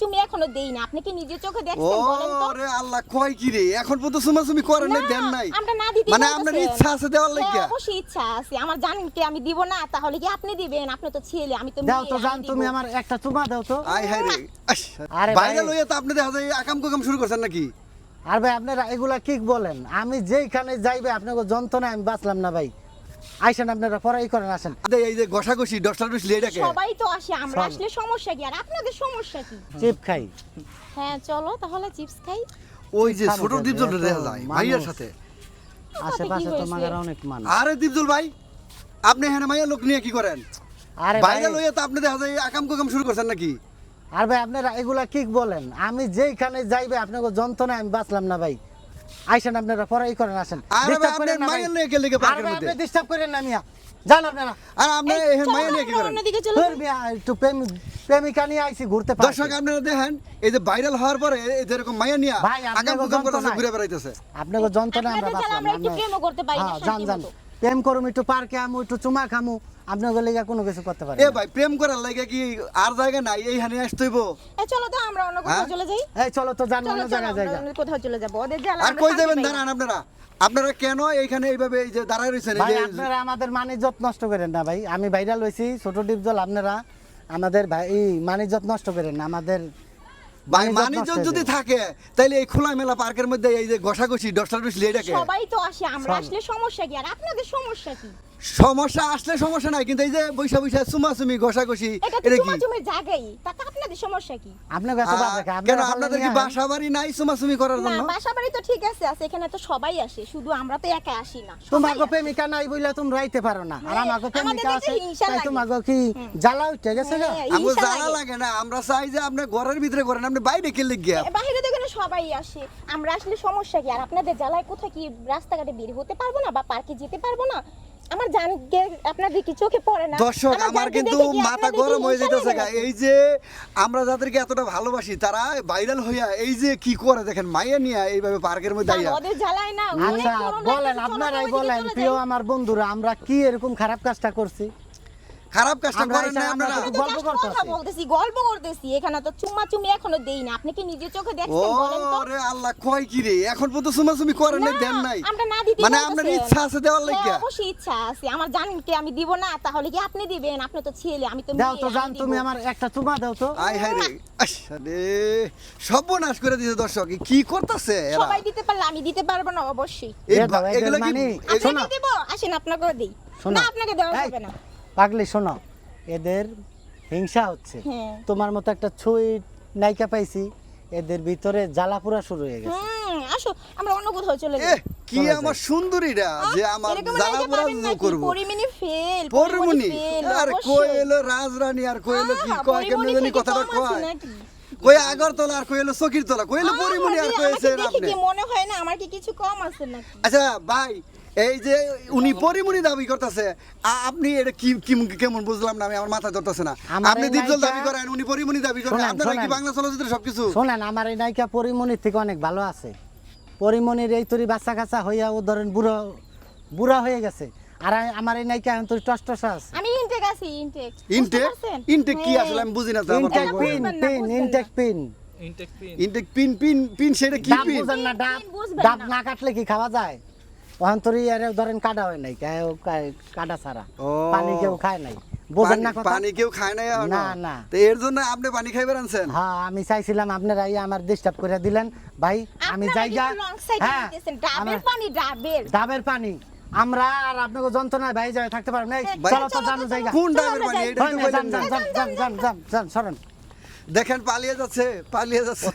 চুমি এখনও দেই না আপনি কি নিজে চোখে দেখছেন বলেন তো? রে আল্লাহ কয় কি রে? এখন পর্যন্ত করেন না, দেন নাই। আমরা না দিতে মানে আপনার ইচ্ছা আছে দেওয়ার হ্যাঁ, লাগিয়া? অবশ্যই ইচ্ছা আছে। আমার জানেন কি আমি দিব না তাহলে কি আপনি দিবেন? আপনি তো ছেলে আমি তো দাও তো জান তুমি আমার একটা চুমা দাও তো। আয় হায় রে। আরে বাইরে লইয়া তো আপনি দেখা যায় আকাম কুকাম শুরু করছেন নাকি? আর ভাই আপনারা এগুলা কি বলেন। আমি যেইখানে যাইবে আপনাকে যন্ত্রণায় আমি বাঁচলাম না ভাই। আইসেন আপনারা পড়াই করেন আসেন। এই যে ঘষাঘষি ডস্টার ডুসলি এটাকে সবাই তো আসে আমরা আসলে সমস্যা কি? আর আপনাদের সমস্যা কি? চিপ খাই। হ্যাঁ চলো তাহলে চিপস খাই। ওই যে ছোট দীপজল দেখা যায় সাথে। আশেপাশে হয়েছে? তোমাদের অনেক মানুষ। আরে দীপজল ভাই আপনি হ্যাঁ মাইয়া লোক নিয়ে কি করেন? আরে বাইরে লইয়া তো আপনি দেখা যায় আকাম কুকাম শুরু করছেন নাকি? আর ভাই আপনারা এগুলা কি বলেন। আমি যেইখানে যাইবে আপনাকে যন্ত্রণায় আমি বাঁচলাম না ভাই। আইসেন আপনারা পড়াই করেন আসেন। আপনি করেন না কে লেগে আর পার্কের মধ্যে? আপনি ডিস্টার্ব করেন না মিয়া। যান আপনারা। আর আপনি এই, চলো মাইয়া নিয়ে কি করেন একটু প্রেম- প্রেমিকা নিয়ে আইছি ঘুরতে দর্শক পারছি আপনারা দেখেন এই যে ভাইরাল হওয়ার পরে এই যেরকম মাইয়া নিয়া আগাম করতেছে ঘুরে বেড়াইতেছে। আপনাদের যন্ত্রণা আমরা বাঁচলাম আমরা একটু প্রেমও করতে পারি না হ্যাঁ, যান যান। মতো। প্রেম করুম একটু পার্কে আমু একটু চুমা খামু আপনাকে লেগে কোনো কিছু করতে পারি এ ভাই প্রেম করার লাগে কি আর জায়গা নাই? এইখানে আসতেইব এই চলো তো আমরা অন্য কোথাও হ্যাঁ? চলে যাই। এই চলো তো জান অন্য জায়গায় জায়গা। অন্য কোথাও চলে যাব। ওদের জ্বালা আর কই যাবেন। দাঁড়ান আপনারা। আপনারা কেন এইখানে এইভাবে এই যে দাঁড়ায় রয়েছেন? ভাই আপনারা আমাদের মানিজ্জত নষ্ট করেন না ভাই। আমি ভাইরাল হইছি ছোট ডিপজল আপনারা আমাদের ভাই এই মানিজ্জত নষ্ট করেন না আমাদের হয়ে যদি থাকে তাইলে এই খোলা মেলা পার্কের মধ্যে এই যে ঘষাঘষি ডস্টার ডুসলি এটাকে সবাই তো আসে আমরা। আসলে সমস্যা কি? আর আপনাদের সমস্যা কি? সমস্যা আসলে সমস্যা নাই কিন্তু এই যে বৈশা বৈশা সুমাসুমি ঘষাঘষি এটা তো এটা কি চুমাচুমের জায়গাই তাতে আপনাদের সমস্যা কি আপনাকে এত বাদ আহ, রাখে কেন আপনাদের কি বাসা বাড়ি নাই সুমাসুমি করার জন্য না বাসা বাড়ি তো ঠিক আছে আছে এখানে তো সবাই আসে শুধু আমরা তো একা আসি না তোমাকে আসে। প্রেমিকা নাই বইলে তুমি রাইতে পারো না আর হ্যাঁ, আমাকে আমাদের প্রেমিকা আছে তাই লাগে। তোমাকে কি জ্বালা উঠে গেছে গা? হ্যাঁ, আমার হিংসা জ্বালা লাগে। না আমরা চাই যে আপনি ঘরের ভিতরে করেন আপনি বাইরে খেলে গিয়া এ, বাইরে তো এখানে সবাই আসে আমরা আসলে সমস্যা কি আর আপনাদের জ্বালায় কোথায় কি রাস্তাঘাটে বের হতে পারব না বা পার্কে যেতে পারব না আমার জানকে আপনাদের কি চোখে পড়ে না। দর্শক আমার কিন্তু মাথা গরম হয়ে যেতেছে? এই যে আমরা যাদেরকে এতটা ভালোবাসি তারা ভাইরাল হইয়া এই যে কি করে দেখেন মাইয়া নিয়া এইভাবে পার্কের মধ্যে আইয়া। ওদের জ্বালায় না আচ্ছা বলেন আপনারাই বলেন প্রিয় আমার বন্ধুরা আমরা কি এরকম খারাপ কাজটা করছি? খারাপ কাজটা করেন না আপনারা? গল্প করতেছি। কথা বলতেছি গল্প করতেছি। এখানে তো চুম্মা চুমি এখনও দেই না। আপনি কি নিজে চোখে দেখছেন বলেন তো? রে আল্লাহ কয় কি রে? এখন পর্যন্ত সুমাসুমি করেন না, দেন নাই। আমরা না দিতে মানে আপনার ইচ্ছা আছে দেওয়ার হ্যাঁ, লাগিয়া? অবশ্যই ইচ্ছা আছে। আমার জানেন কি আমি দিব না তাহলে কি আপনি দিবেন? আপনি তো ছেলে আমি তো দাও তো জান তুমি আমার একটা চুমা দাও তো। আয় হায় রে আচ্ছা রে সর্বনাশ করে দিয়েছে দর্শক। কি করতেছে এরা? সবাই দিতে পারলে আমি দিতে পারব না অবশ্যই। এগুলো কি মানে- এ- শোনো। আপনাকে দেবো? আসেন আপনাকে দিই। শোনো। না আপনাকে দেওয়া যাবে না। পাগলি শোনো এদের হিংসা হচ্ছে। হ্যাঁ। তোমার মতো একটা ছুঁই নায়িকা পাইছি এদের ভিতরে জ্বালা পোড়া শুরু হয়ে গেছে। আসো আমরা অন্য কোথাও চলে যাই। কি আমার সুন্দরীরা যে আমার জ্বালা পোড়া করব। পরিমণি ফেল পরমনি আর কই এলো রাজরানী আর কই এলো কি কয় কেমনে জানি কথাটা কয়। কই আগরতলা আর কই এলো চকিরতলা কই এলো পরিমনি আর কইছে আপনি কি মনে হয় না আমার কি কিছু কম আছে নাকি? আচ্ছা ভাই এই যে উনি পরিমণি দাবি করতেছে আপনি এটা কি কি- কেমন বুঝলাম না আমি আমার মাথা ধরতেছে না। আপনি দীপজল দাবি করেন উনি পরিমণি দাবি করেন আপনারা কি বাংলা চলচ্চিত্রে সবকিছু? শোনেন আমার এই নায়িকা পরিমণির থেকে অনেক ভালো আছে। পরিমণির এই তরি বাচ্চা কাচ্চা হইয়া ও ধরেন বুড়ো বুড়া হয়ে গেছে। আর আমার এই নায়িকা এখন তোর টসটসা আছে। আমি ইনটেক আছি ইনটেক। ইনটেক? ইনটেক কি আসলে আমি বুঝি না তো ইনটেক পিন বুঝবেন না, pin. Intake pin. Intake pin pin pin সেটা কি পিন? বুঝেন না ডাব। না কাটলে কি খাওয়া যায়? ওখান তোর আরে ধরেন কাটা হয় নাই কাটা ছাড়া। পানি কেউ খায় নাই। বোঝেন না কথা? পানি কেউ খায় না না, না। তো এর জন্য আপনি পানি খাইবার আনছেন? হ্যাঁ আমি চাইছিলাম আপনারা এই আমার ডিস্টার্ব করে দিলেন। ভাই আমি জায়গা হ্যাঁ ডাবের পানি ডাবের। ডাবের পানি। আমরা আর আপনাকে যন্ত্রণায় ভাই থাকতে চলো তো জানো জায়গা। কোন ডাবের পানি? এটা তো সরেন। দেখেন পালিয়ে যাচ্ছে পালিয়ে যাচ্ছে।